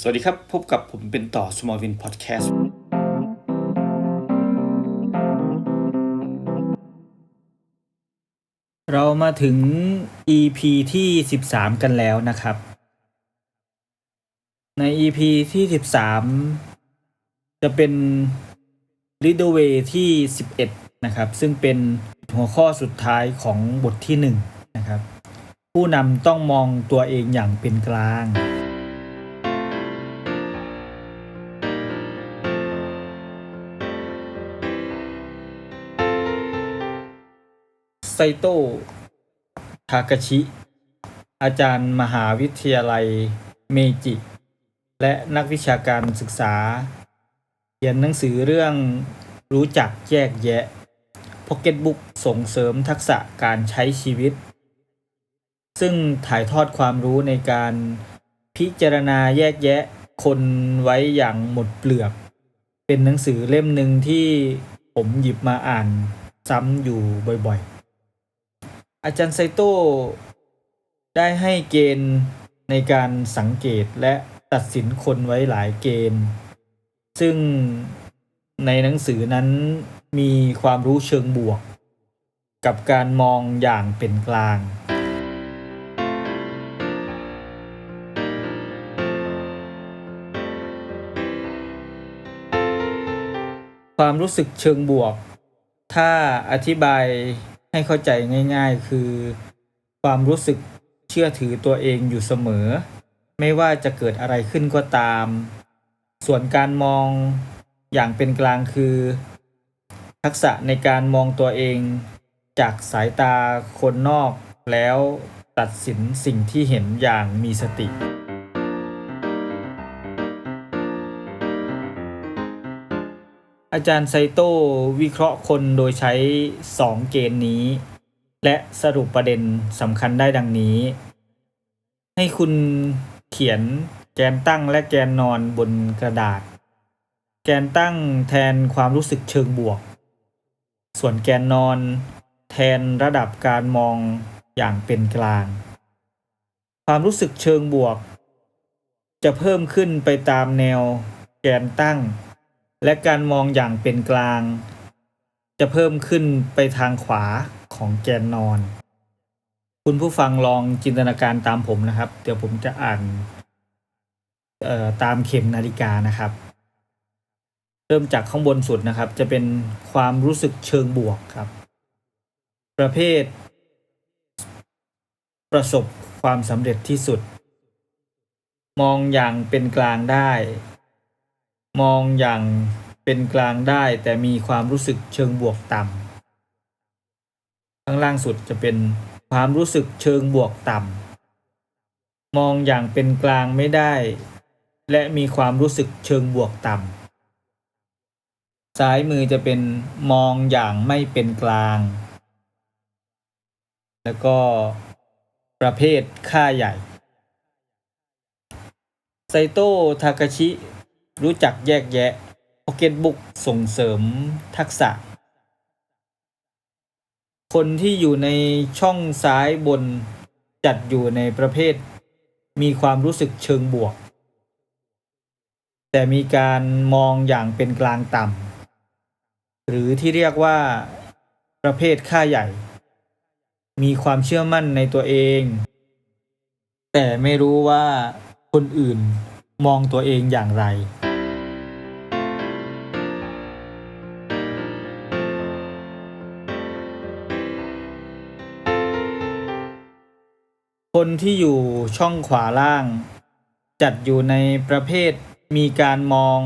สวัสดีครับ พบกับผมเป็นต่อ Small Win Podcast เรามาถึง EP ที่ 13 กันแล้วนะครับ ใน EP ที่ 13 จะเป็น Lead Way ที่ 11 นะครับ ซึ่งเป็นหัวข้อสุดท้ายของบทที่ 1 นะครับ ผู้นำต้องมองตัวเองอย่างเป็นกลาง ไซโตทากาชิ อาจารย์มหาวิทยาลัยเมจิ และนักวิชาการศึกษา เขียนหนังสือเรื่องรู้จักแยกแยะ Pocket Book ส่งเสริมทักษะการใช้ชีวิต ซึ่งถ่ายทอดความรู้ในการพิจารณาแยกแยะคนไว้อย่างหมดเปลือก เป็นหนังสือเล่มหนึ่งที่ผมหยิบมาอ่านซ้ำอยู่บ่อยๆ อาจารย์ไซโต้ได้ให้เกณฑ์ในการสังเกตและตัดสินคนไว้หลายเกณฑ์ ซึ่งในหนังสือนั้นมีความรู้เชิงบวก กับการมองอย่างเป็นกลางความรู้สึกเชิงบวก ถ้าอธิบาย ให้เข้าใจง่าย ๆ คือ ความรู้สึกเชื่อถือตัวเองอยู่เสมอ ไม่ว่าจะเกิดอะไรขึ้นก็ตาม ส่วนการมองอย่างเป็นกลางคือ ทักษะในการมองตัวเอง จากสายตาคนนอกแล้วตัดสินสิ่งที่เห็นอย่างมีสติ อาจารย์ไซโต้วิเคราะห์คนโดยใช้ 2 เกณฑ์นี้ และสรุปประเด็นสำคัญได้ดังนี้ ให้คุณเขียนแกนตั้งและแกนนอนบนกระดาษ แกนตั้งแทนความรู้สึกเชิงบวก ส่วนแกนนอนแทนระดับการมองอย่างเป็นกลาง ความรู้สึกเชิงบวก จะเพิ่มขึ้นไปตามแนวแกนตั้ง และการมองอย่างเป็นกลาง จะเพิ่มขึ้นไปทางขวาของแกนนอน คุณผู้ฟังลองจินตนาการตามผมนะครับ เดี๋ยวผมจะอ่านตามเข็มนาฬิกานะครับ เริ่มจากข้างบนสุดนะครับ จะเป็นความรู้สึกเชิงบวกครับ ประเภท ประสบความสำเร็จที่สุด มองอย่างเป็นกลางได้ มองอย่างเป็นกลางได้แต่มีความรู้สึกเชิงบวกต่ำข้างล่างสุดจะเป็นความรู้สึกเชิงบวกต่ำมองอย่างเป็นกลางไม่ได้ และมีความรู้สึกเชิงบวกต่ำซ้ายมือจะเป็นมองอย่างไม่เป็นกลาง แล้วก็ประเภทค่าใหญ่ไซโตทากาชิ รู้จักแยกแยะ Pocket Book ส่งเสริมทักษะ คนที่อยู่ในช่องซ้ายบนจัดอยู่ในประเภท มีความรู้สึกเชิงบวก แต่มีการมองอย่างเป็นกลางต่ำหรือที่เรียกว่าประเภทค่าใหญ่ มีความเชื่อมั่นในตัวเอง แต่ไม่รู้ว่าคนอื่น มองตัวเองอย่างไรคนที่อยู่ช่องขวาล่าง จัดอยู่ในประเภทมีการมอง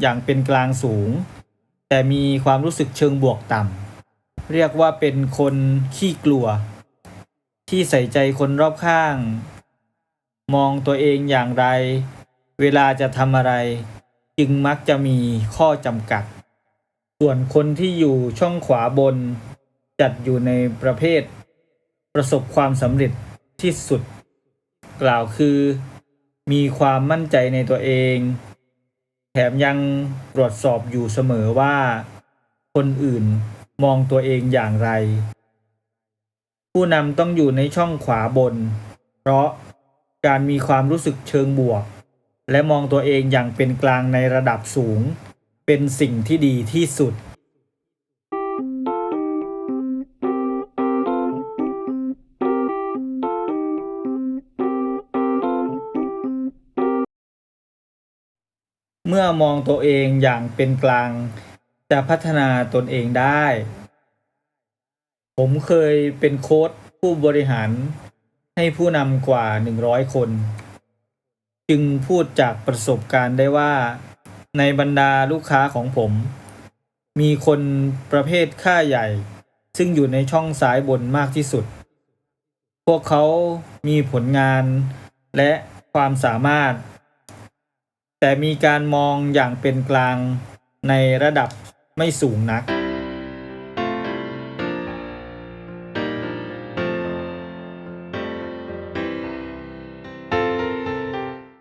อย่างเป็นกลางสูง แต่มีความรู้สึกเชิงบวกต่ำเรียกว่าเป็นคนขี้กลัว ที่ใส่ใจคนรอบข้าง มองตัวเองอย่างไร เวลาจะทำอะไร จึงมักจะมีข้อจำกัด ส่วนคนที่อยู่ช่องขวาบน จัดอยู่ในประเภท ประสบความสำเร็จที่สุด กล่าวคือ มีความมั่นใจในตัวเอง แถมยังตรวจสอบอยู่เสมอว่า คนอื่นมองตัวเองอย่างไร ผู้นำต้องอยู่ในช่องขวาบน เพราะการมีความรู้สึกเชิงบวก และมองตัวเองอย่างเป็นกลางในระดับสูง เป็นสิ่งที่ดีที่สุด เมื่อมองตัวเองอย่างเป็นกลาง จะพัฒนาตนเองได้ ผมเคยเป็นโค้ชผู้บริหารให้ผู้นำกว่า 100 คน จึงพูดจากประสบการณ์ได้ว่า ในบรรดาลูกค้าของผม มีคนประเภทค่าใหญ่ ซึ่งอยู่ในช่องซ้ายบนมากที่สุด พวกเขามีผลงานและความสามารถ แต่มีการมองอย่างเป็นกลางในระดับไม่สูงนัก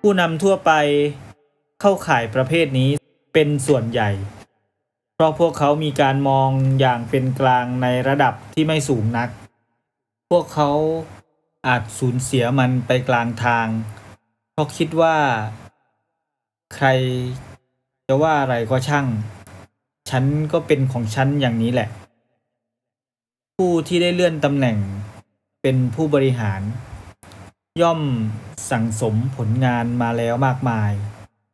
ผู้นำทั่วไปเข้าข่ายประเภทนี้เป็นส่วนใหญ่ เพราะพวกเขามีการมองอย่างเป็นกลางในระดับที่ไม่สูงนัก พวกเขาอาจสูญเสียมันไปกลางทาง เพราะคิดว่า ใครจะว่าอะไรก็ช่าง ฉันก็เป็นของฉันอย่างนี้แหละ ผู้ที่ได้เลื่อนตำแหน่งเป็นผู้บริหาร ย่อมสั่งสมผลงานมาแล้วมากมาย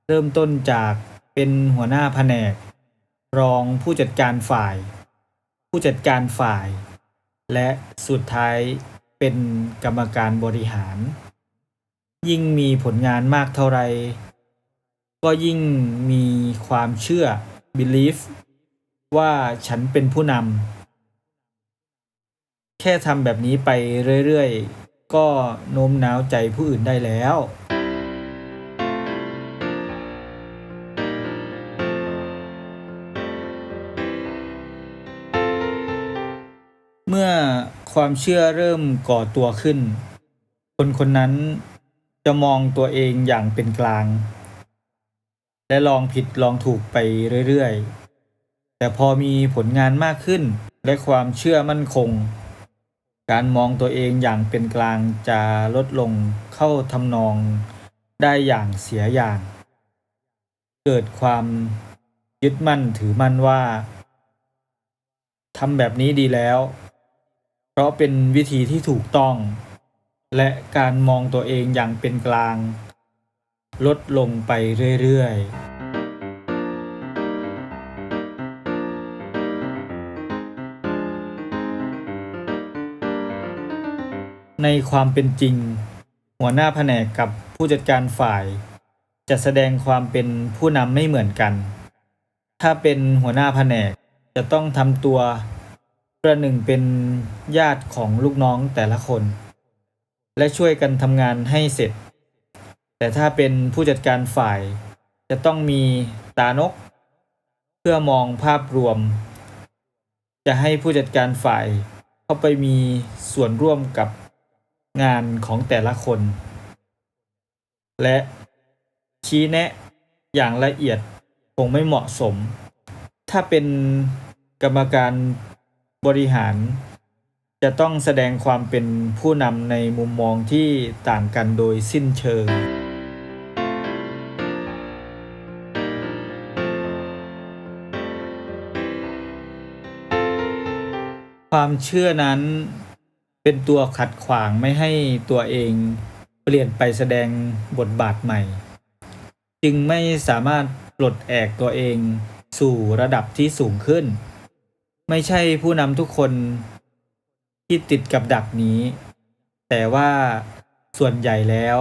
เริ่มต้นจากเป็นหัวหน้าแผนก รองผู้จัดการฝ่าย ผู้จัดการฝ่าย และสุดท้ายเป็นกรรมการบริหาร ยิ่งมีผลงานมากเท่าไร ก็ยิ่งมีความเชื่อ belief ว่าฉันเป็นผู้นำแค่ทำแบบนี้ไปเรื่อยๆ ก็โน้มน้าวใจผู้อื่นได้แล้ว เมื่อความเชื่อเริ่มก่อตัวขึ้น คนคนนั้นจะมองตัวเองอย่างเป็นกลาง และลองผิดลองถูกไปเรื่อยๆ แต่พอมีผลงานมากขึ้นและความเชื่อมั่นคง การมองตัวเองอย่างเป็นกลางจะลดลงเข้าทำนองได้อย่างเสียอย่าง เกิดความยึดมั่นถือมั่นว่าทำแบบนี้ดีแล้ว เพราะเป็นวิธีที่ถูกต้อง และการมองตัวเองอย่างเป็นกลาง ลดลงไปเรื่อยๆ ในความเป็นจริง หัวหน้าแผนกกับผู้จัดการฝ่าย จะแสดงความเป็นผู้นำไม่เหมือนกัน ถ้าเป็นหัวหน้าแผนกจะต้องทำตัวประหนึ่งเป็นญาติของลูกน้องแต่ละคน และช่วยกันทำงานให้เสร็จ แต่ถ้าเป็นผู้จัดการฝ่าย จะต้องมีตานก เพื่อมองภาพรวม จะให้ผู้จัดการฝ่ายเข้าไปมีส่วนร่วมกับ งานของแต่ละคน และชี้แนะอย่างละเอียดคงไม่เหมาะสม ถ้าเป็นกรรมการบริหาร จะต้องแสดงความเป็นผู้นำในมุมมองที่ต่างกันโดยสิ้นเชิง ความเชื่อนั้น เป็นตัวขัดขวางไม่ให้ตัวเองเปลี่ยนไปแสดงบทบาทใหม่ จึงไม่สามารถปลดแอกตัวเองสู่ระดับที่สูงขึ้น ไม่ใช่ผู้นำทุกคนที่ติดกับดักนี้ แต่ว่าส่วนใหญ่แล้ว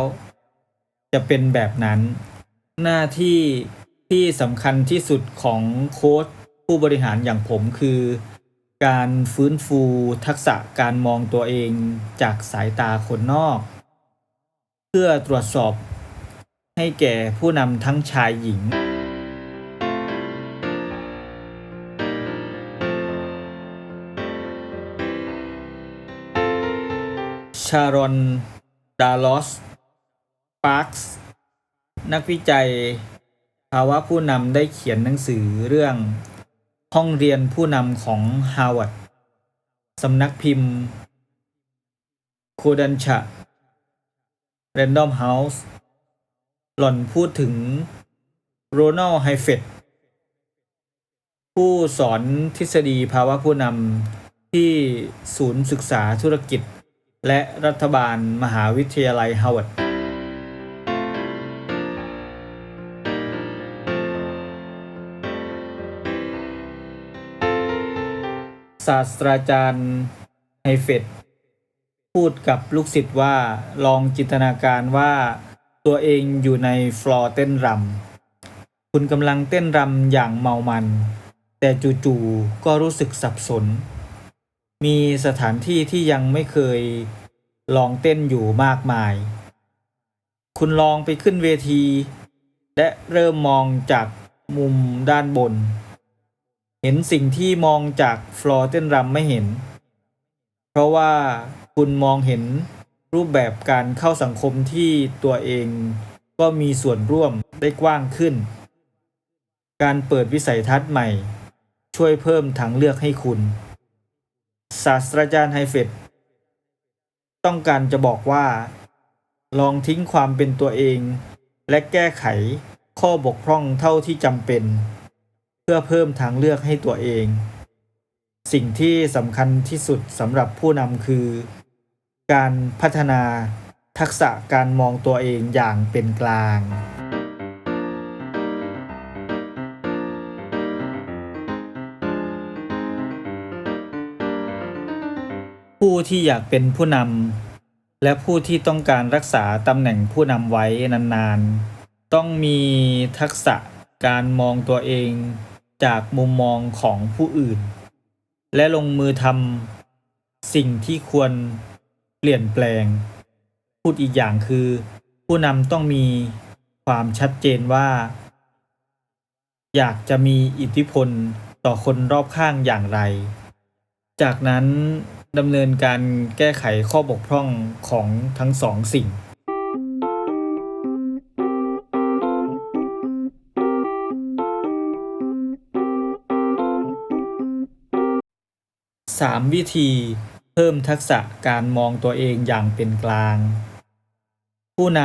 จะเป็นแบบนั้น หน้าที่ที่สำคัญที่สุดของโค้ชผู้บริหารอย่างผมคือ การฟื้นฟูทักษะการมองตัวเองจากสายตาคนนอก เพื่อตรวจสอบให้แก่ผู้นำทั้งชายหญิง ชารอน ดาลอส ปาร์คส์ นักวิจัย ภาวะผู้นำได้เขียนหนังสือเรื่อง ห้องเรียนผู้นำของฮาร์วาร์ดสำนักพิมพ์โคดันชะแรนดอมเฮาส์หล่อนพูดถึงโรนัลไฮเฟตผู้สอนทฤษฎีภาวะผู้นำที่ศูนย์ศึกษาธุรกิจ และรัฐบาลมหาวิทยาลัยฮาร์วาร์ด ศาสตราจารย์ไฮเฟตพูดกับลูกศิษย์ว่าลองจินตนาการว่าตัวเองอยู่ในฟลอร์เต้นรำคุณกำลังเต้นรำอย่างเมามัน แต่จู่ๆก็รู้สึกสับสน มีสถานที่ที่ยังไม่เคยลองเต้นอยู่มากมาย คุณลองไปขึ้นเวที และเริ่มมองจากมุมด้านบน เห็นสิ่งที่มองจากฟลอร์เต้นรำไม่เห็น เพราะว่าคุณมองเห็นรูปแบบการเข้าสังคมที่ตัวเองก็มีส่วนร่วมได้กว้างขึ้น การเปิดวิสัยทัศน์ใหม่ ช่วยเพิ่มทางเลือกให้คุณ ศาสตราจารย์ไฮเฟตต้องการจะบอกว่า ลองทิ้งความเป็นตัวเอง และแก้ไขข้อบกพร่องเท่าที่จำเป็น เพื่อเพิ่มทางเลือกให้ตัวเอง สิ่งที่สำคัญที่สุดสำหรับผู้นำคือ การพัฒนาทักษะการมองตัวเองอย่างเป็นกลาง ผู้ที่อยากเป็นผู้นำและผู้ที่ต้องการรักษาตำแหน่งผู้นำไว้นานๆ ต้องมีทักษะการมองตัวเอง จากมุมมองของผู้อื่น และลงมือทำสิ่งที่ควรเปลี่ยนแปลง พูดอีกอย่างคือ ผู้นำต้องมีความชัดเจนว่า อยากจะมีอิทธิพลต่อคนรอบข้างอย่างไร จากนั้นดำเนินการแก้ไขข้อบกพร่องของทั้งสองสิ่ง 3 วิธี เพิ่มทักษะการมองตัวเองอย่างเป็นกลาง ผู้น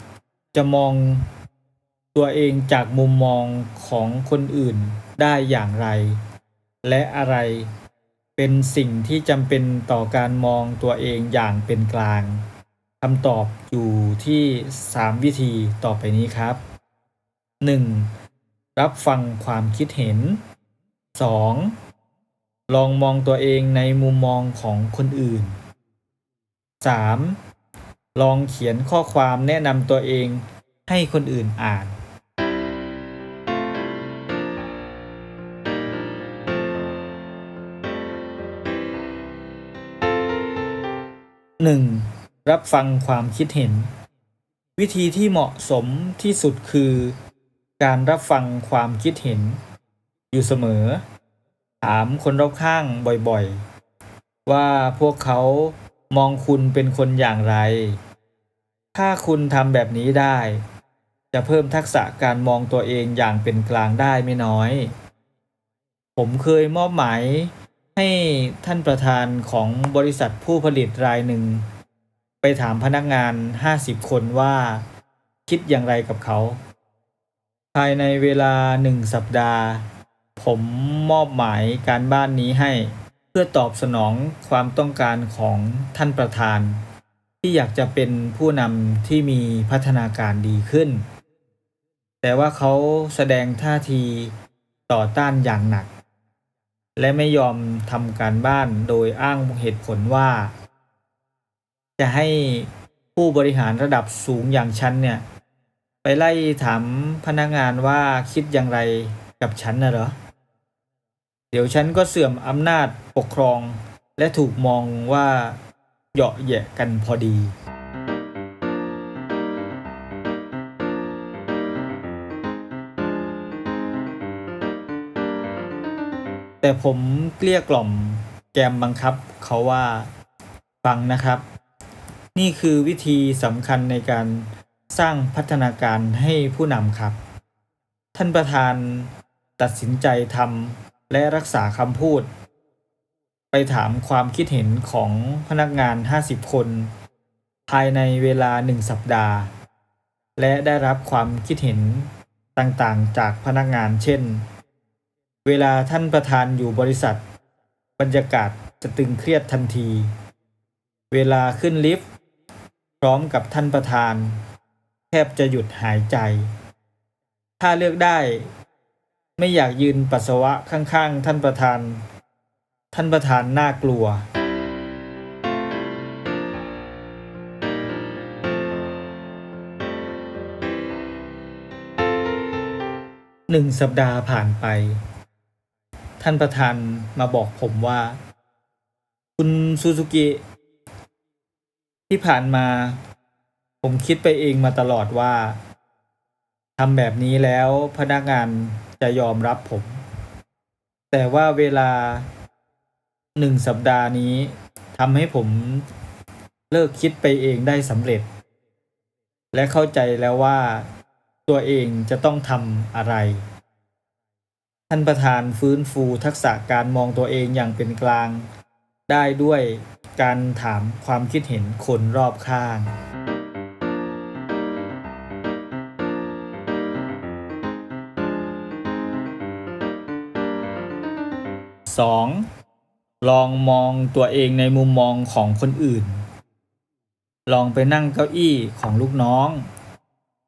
ำจะมองตัวเองจากมุมมองของคนอื่นได้อย่างไร และอะไรเป็นสิ่งที่จำเป็นต่อการมองตัวเองอย่างเป็นกลางคำตอบอยู่ที่ 3 วิธีต่อไปนี้ครับ 1. รับฟังความคิดเห็น 2. ลองมองตัวเองในมุมมองของคนอื่น 3. ลองเขียนข้อความแนะนำตัวเองให้คนอื่นอ่าน 1. รับฟังความคิดเห็น วิธีที่เหมาะสมที่สุดคือ การรับฟังความคิดเห็น อยู่เสมอามคนรอบข้างบ่อยๆ ว่าพวกเขามองคุณเป็นคนอย่างไร ถ้าคุณทำแบบนี้ได้ จะเพิ่มทักษะการมองตัวเองอย่างเป็นกลางได้ไม่น้อย ผมเคยมอบหมายให้ท่านประธานของบริษัทผู้ผลิตรายหนึ่ง ไปถามพนักงาน 50 คนว่า คิดอย่างไรกับเขา ภายในเวลาหนึ่งสัปดาห์ ผมมอบหมายการบ้านนี้ให้ เพื่อตอบสนองความต้องการของท่านประธาน ที่อยากจะเป็นผู้นำที่มีพัฒนาการดีขึ้น แต่ว่าเขาแสดงท่าทีต่อต้านอย่างหนัก และไม่ยอมทำการบ้านโดยอ้างเหตุผลว่า จะให้ผู้บริหารระดับสูงอย่างฉันเนี่ยไปไล่ถามพนักงานว่าคิดอย่างไรกับฉันนะเหรอ เดี๋ยวฉันก็เสื่อมอำนาจปกครอง และถูกมองว่าเหยาะแยะกันพอดี แต่ผมเกลี้ยกล่อมแกมบังคับเขาว่าฟังนะครับ นี่คือวิธีสำคัญในการสร้างพัฒนาการให้ผู้นำครับ ท่านประธานตัดสินใจทำ และรักษาคำพูด ไปถามความคิดเห็นของพนักงาน 50 คน ภายในเวลาหนึ่งสัปดาห์ และได้รับความคิดเห็นต่างๆ จากพนักงานเช่น เวลาท่านประธานอยู่บริษัท บรรยากาศจะตึงเครียดทันที เวลาขึ้นลิฟต์ พร้อมกับท่านประธาน แทบจะหยุดหายใจ ถ้าเลือกได้ ไม่อยากยืนปัสสาวะข้างๆ ท่านประธาน ท่านประธานน่ากลัว หนึ่งสัปดาห์ผ่านไป ท่านประธานมาบอกผมว่า คุณซูซูกิ ที่ผ่านมา ผมคิดไปเองมาตลอดว่าทำแบบนี้แล้วพนักงาน จะยอมรับผม แต่ว่าเวลาหนึ่งสัปดาห์นี้ทำให้ผมเลิกคิดไปเองได้สำเร็จ และเข้าใจแล้วว่าตัวเองจะต้องทำอะไร ท่านประธานฟื้นฟูทักษะการมองตัวเองอย่างเป็นกลาง ได้ด้วยการถามความคิดเห็นคนรอบข้าง 2. ลองมองตัวเองในมุมมองของคนอื่น ลองไปนั่งเก้าอี้ของลูกน้อง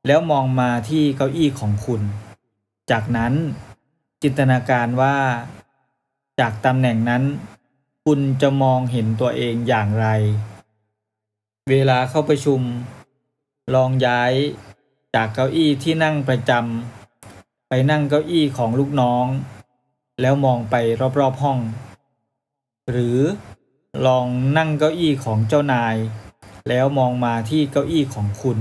แล้วมองมาที่เก้าอี้ของคุณ จากนั้นจินตนาการว่า จากตำแหน่งนั้น คุณจะมองเห็นตัวเองอย่างไร เวลาเข้าประชุม ลองย้ายจากเก้าอี้ที่นั่งประจำไปนั่งเก้าอี้ของลูกน้อง แล้วมองไปรอบๆห้อง หรือลองนั่งเก้าอี้ของเจ้านาย แล้วมองมาที่เก้าอี้ของคุณ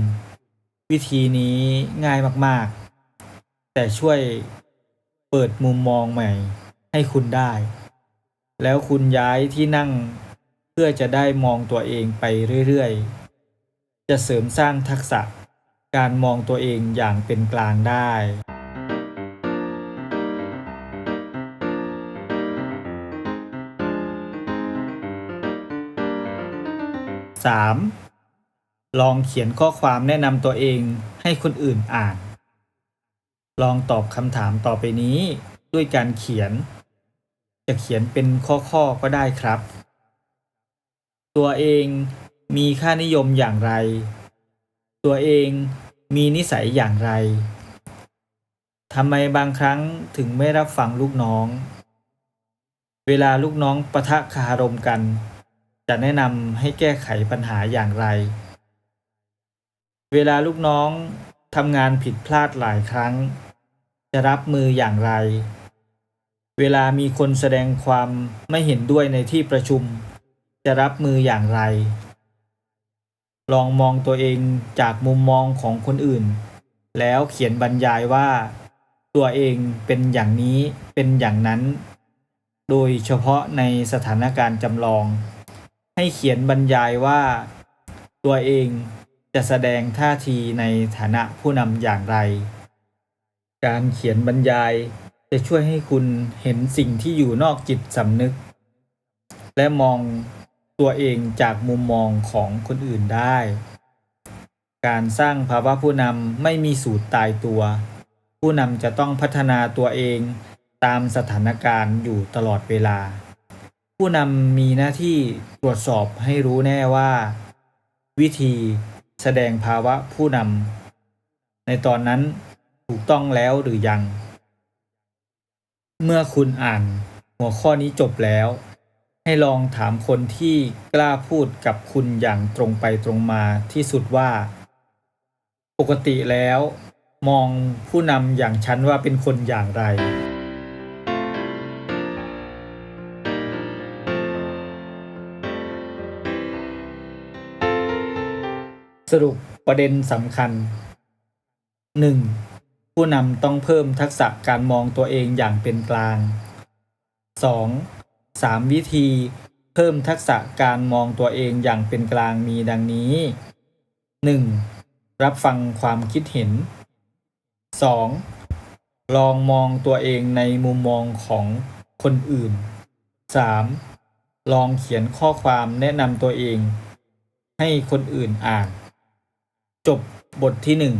วิธีนี้ง่ายมากๆ แต่ช่วยเปิดมุมมองใหม่ให้คุณได้ แล้วคุณย้ายที่นั่งเพื่อจะได้มองตัวเองไปเรื่อยๆ จะเสริมสร้างทักษะการมองตัวเองอย่างเป็นกลางได้ 3. ลองเขียนข้อความแนะนำตัวเองให้คนอื่นอ่าน ลองตอบคำถามต่อไปนี้ด้วยการเขียน จะเขียนเป็นข้อๆก็ได้ครับ ตัวเองมีค่านิยมอย่างไร ตัวเองมีนิสัยอย่างไรทำไมบางครั้งถึงไม่รับฟังลูกน้อง เวลาลูกน้องปะทะคารมกัน จะแนะนำให้แก้ไขปัญหาอย่างไร เวลาลูกน้องทำงานผิดพลาดหลายครั้ง จะรับมืออย่างไร เวลามีคนแสดงความไม่เห็นด้วยในที่ประชุม จะรับมืออย่างไร ลองมองตัวเองจากมุมมองของคนอื่น แล้วเขียนบรรยายว่า ตัวเองเป็นอย่างนี้เป็นอย่างนั้น โดยเฉพาะในสถานการณ์จำลอง ให้เขียนบรรยายว่า ตัวเองจะแสดงท่าทีในฐานะผู้นำอย่างไร การเขียนบรรยายจะช่วยให้คุณเห็นสิ่งที่อยู่นอกจิตสำนึก และมองตัวเองจากมุมมองของคนอื่นได้ การสร้างภาวะผู้นำไม่มีสูตรตายตัว ผู้นำจะต้องพัฒนาตัวเองตามสถานการณ์อยู่ตลอดเวลา ผู้นำมีหน้าที่ตรวจสอบให้รู้แน่ว่า วิธีแสดงภาวะผู้นำในตอนนั้นถูกต้องแล้วหรือยัง เมื่อคุณอ่านหัวข้อนี้จบแล้ว ให้ลองถามคนที่กล้าพูดกับคุณอย่างตรงไปตรงมาที่สุดว่า ปกติแล้ว มองผู้นำอย่างฉันว่าเป็นคนอย่างไร สรุปประเด็นสำคัญ 1. ผู้นำต้องเพิ่มทักษะการมองตัวเองอย่างเป็นกลาง 2. 3 วิธีเพิ่มทักษะการมองตัวเองอย่างเป็นกลางมีดังนี้ 1. รับฟังความคิดเห็น 2. ลองมองตัวเองในมุมมองของคนอื่น 3. ลองเขียนข้อความแนะนำตัวเอง ให้คนอื่นอ่าน จบบทที่หนึ่ง